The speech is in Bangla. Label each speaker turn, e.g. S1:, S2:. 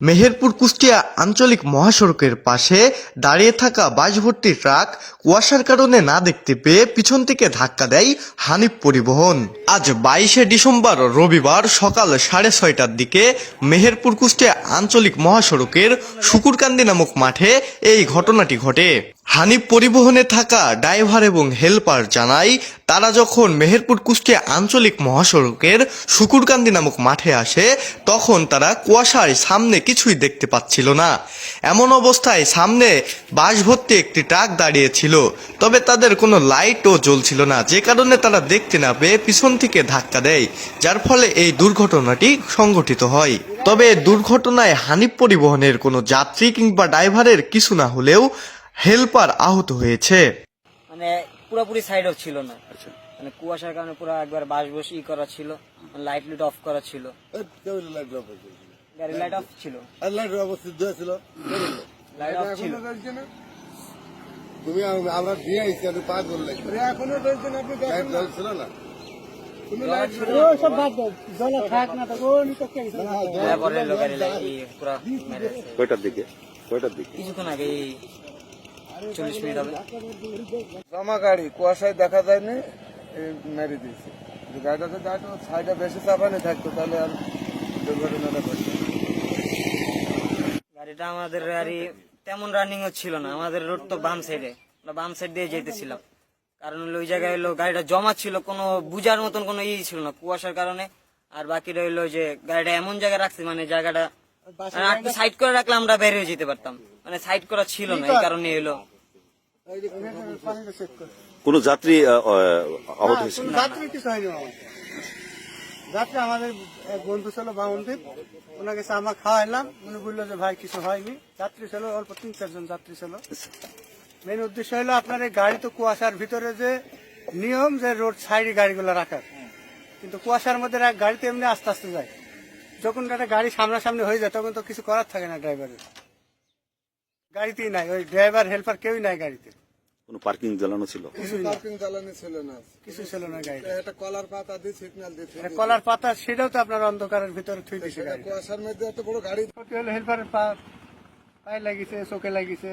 S1: মেহেরপুর কুষ্টিয়া আঞ্চলিক মহাসড়কের পাশে দাঁড়িয়ে থাকা বাস ভর্তি ট্রাক কুয়াশার কারণে না দেখতে পেয়ে পিছন থেকে ধাক্কা দেয় হানিফ পরিবহন। আজ বাইশে ডিসেম্বর রবিবার সকাল সাড়ে ছয়টার দিকে মেহেরপুর কুষ্টিয়া আঞ্চলিক মহাসড়কের শুকুরকান্দি নামক মাঠে এই ঘটনাটি ঘটে। হানিফ পরিবহনে থাকা ড্রাইভার এবং হেল্পার জানায়, তারা যখন মেহেরপুর কুষ্টিয়া আঞ্চলিক মহাসড়কের শুকুরকান্দি নামক মাঠে আসে, তখন তারা কুয়াশায় সামনে কিছুই দেখতে পাচ্ছিল না। এমন অবস্থায় সামনে বাস ভর্তি একটি ট্রাক দাঁড়িয়েছিল, তবে তাদের কোনো লাইটও জ্বলছিল না। যে কারণে তারা দেখতে না পেয়ে পিছন থেকে ধাক্কা দেয়, যার ফলে এই দুর্ঘটনাটি সংঘটিত হয়। তবে দুর্ঘটনায় হানিফ পরিবহনের কোনো যাত্রী কিংবা ড্রাইভারের কিছু না হলেও হেল্পার আহত হয়েছে।
S2: মানে পুরোপুরি সাইড অফ ছিল না। মানে কুয়াশার কারণে পুরো একবার বাস বস ই করা ছিল লাইট লুট অফ করা ছিল। গাড়ি লাইট অফ ছিল। লাইট অফ ছিল।
S3: তুমি আমরা দিয়ে আইছি আমি পাঁচ বললে এখনও বলছেন আপনি না।
S2: লাইট পুরো মেরেছে।
S4: কয়টার দিকে? কয়টার দিকে?
S2: কিছুক্ষণ আগে এই চল্লিশ মিনিট হবে।
S3: জমা গাড়ি কুয়াশায় দেখা যায়নি মেরে দিয়েছে। গাড়িটাতে যাইতো সাইডে বেশি চাপানি থাকতো তাহলে আর দুর্ঘটনাটা ঘটতো
S2: গাড়িটা আমাদের গাড়ি তেমন রানিং ছিল না। আমাদের রোড তো বাম সাইডে আমরা বাম সাইড দিয়ে যেতেছিলাম। কারণ ওই জায়গায় হলো গাড়িটা জমা ছিল কোনো বুঝার মতন কোনো ই ছিল না। কুয়াশার কারণে। আর বাকিটা হইল যে গাড়িটা এমন জায়গায় রাখছে মানে জায়গাটা সাইড করে রাখলে আমরা বের হয়ে যেতে পারতাম। মানে সাইড করা ছিল না এই কারণে হলো
S4: কোন যাত্রী আহ, আহ, আহত হয়েছে?
S5: যাত্রী কিছু হয়নি যাত্রী আমাদের এক বন্ধু ছিল বামনদীপ। ওনাকে আমার খাওয়াইলাম। উনি বলল যে ভাই কিছু হয়নি। যাত্রী ছিল অল্প তিন চারজন যাত্রী ছিল। মেন উদ্দেশ্য হলো আপনার এই গাড়ি তো কুয়াশার ভিতরে যে নিয়ম যে রোড সাইডে গাড়িগুলো রাখার। কিন্তু কুয়াশার মধ্যে গাড়িতে এমনি আস্তে আস্তে যায়। যখন একটা গাড়ি সামনাসামনি হয়ে যায় তখন তো কিছু করার থাকে না ড্রাইভারের গাড়িতেই নাই ওই ড্রাইভার হেল্পার কেউই নাই গাড়িতে।
S4: কোন পার্কিং জ্বালানো ছিল?
S3: পার্কিং চালানি ছিল না।
S5: কিছু ছিল না গাড়িতে।
S3: একটা কলার পাতা দিয়ে সিগন্যাল দিতে
S5: কলার পাতা সেটাও তো আপনার অন্ধকারের ভিতরে থুই দিছে গাড়ি
S3: কুয়াশার মধ্যে এত বড় গাড়ি
S5: ক্ষতি হলো হেল্পারের পা পায়ে লাগিছে চোখে লাগিছে